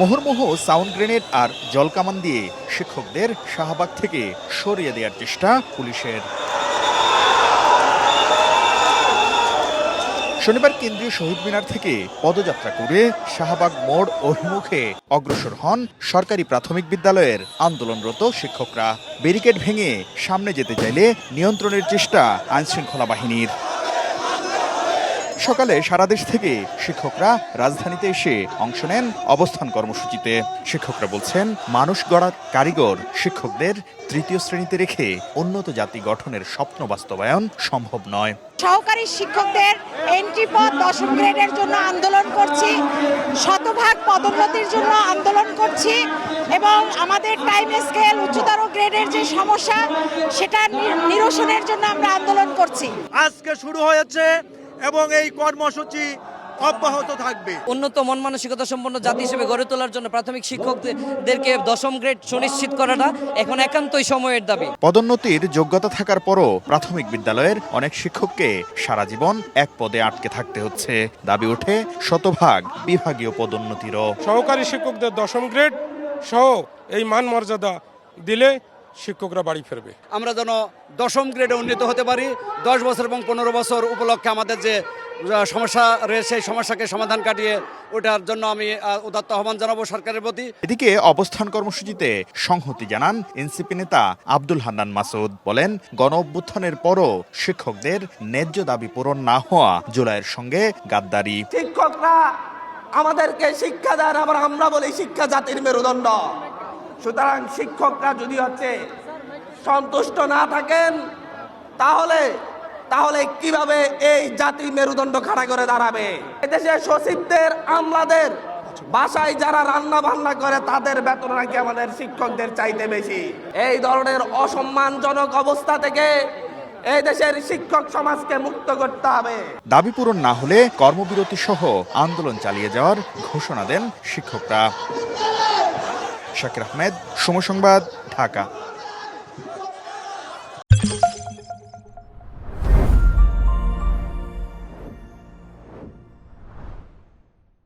মুহুর্মুহু sound grenade আর জলকামান দিয়ে শিক্ষকদের শাহবাগ থেকে সরিয়ে দেওয়ার চেষ্টা পুলিশের। শনিবার কেন্দ্রীয় শহীদ মিনার থেকে পদযাত্রা করে শাহবাগ মোড় অভিমুখে অগ্রসর হন সরকারি প্রাথমিক বিদ্যালয়ের আন্দোলনরত শিক্ষকরা। ব্যারিকেড ভেঙে সামনে যেতে চাইলে নিয়ন্ত্রণের চেষ্টা আইনশৃঙ্খলা বাহিনীর। সকালে সারা দেশ থেকে শিক্ষকরা রাজধানীতে এসে অংশ নেন অবস্থান কর্মসূচিতে। শিক্ষকরা বলছেন মানুষ গড়া কারিগর শিক্ষকদের তৃতীয় শ্রেণীতে রেখে উন্নত জাতি গঠনের স্বপ্ন বাস্তবায়ন সম্ভব নয়। সহকারী শিক্ষকদের এন্ট্রি পদ দশম গ্রেডের জন্য আন্দোলন করছি শতভাগ পদোন্নতির জন্য আন্দোলন করছি এবং আমাদের টাইম স্কেল উচ্চতর গ্রেডের যে সমস্যা সেটা নিরসনের জন্য আমরা আন্দোলন করছি। আজকে শুরু হয়েছে এবং এই কর্মসূচি অব্যাহত থাকবে। উন্নত মন মানসিকতা সম্পন্ন জাতি হিসেবে গড়ে তোলার জন্য প্রাথমিক শিক্ষকদেরকে দশম গ্রেড সুনিশ্চিত করাটা এখন একান্তই সময়ের দাবি। পদোন্নতির যোগ্যতা থাকার পরও প্রাথমিক বিদ্যালয়ের অনেক শিক্ষককে সারা জীবন এক পদে আটকে থাকতে হচ্ছে। দাবি ওঠে শতভাগ বিভাগীয় পদোন্নতিরও। সহকারী শিক্ষকদের দশম গ্রেড সহ এই মান মর্যাদা দিলে শিক্ষকরা বাড়ি ফিরবে। আমরা যেন দশম গ্রেডে উন্নীত হতে পারি দশ বছর এবং পনেরো বছর উপলক্ষে আমাদের যে সমস্যা রয়েছে সেই সমস্যাকে সমাধান কাটিয়ে ওটার জন্য আমি উদাত্ত আহ্বান জানাব সরকারের প্রতি। এদিকে অবস্থান কর্মসূচিতে সংহতি জানান এনসিপি নেতা আব্দুল হান্নান মাসুদ। বলেন গণ অভ্যুত্থানের পরও শিক্ষকদের ন্যায্য দাবি পূরণ না হওয়া জুলাইয়ের সঙ্গে গাদ্দারি। শিক্ষকরা আমাদেরকে শিক্ষা দেন আবার আমরা বলি শিক্ষা জাতির মেরুদণ্ড। সুতরাং শিক্ষকরা যদি হচ্ছে সন্তুষ্ট না থাকেন, তাহলে তাহলে কীভাবে এই জাতি মেরুদণ্ড খাড়া করে দাঁড়াবে? এদেশে সচিবদের, আমলাদের বাসায় যারা রান্না বান্না করে, তাদের বেতন নাকি আমাদের শিক্ষকদের চাইতে বেশি? এই ধরনের অসম্মানজনক অবস্থা থেকে এই দেশের শিক্ষক সমাজকে মুক্ত করতে হবে। দাবি পূরণ না হলে কর্মবিরতি সহ আন্দোলন চালিয়ে যাওয়ার ঘোষণা দেন শিক্ষকরা। শাকির আহমেদ সময় সংবাদ ঢাকা।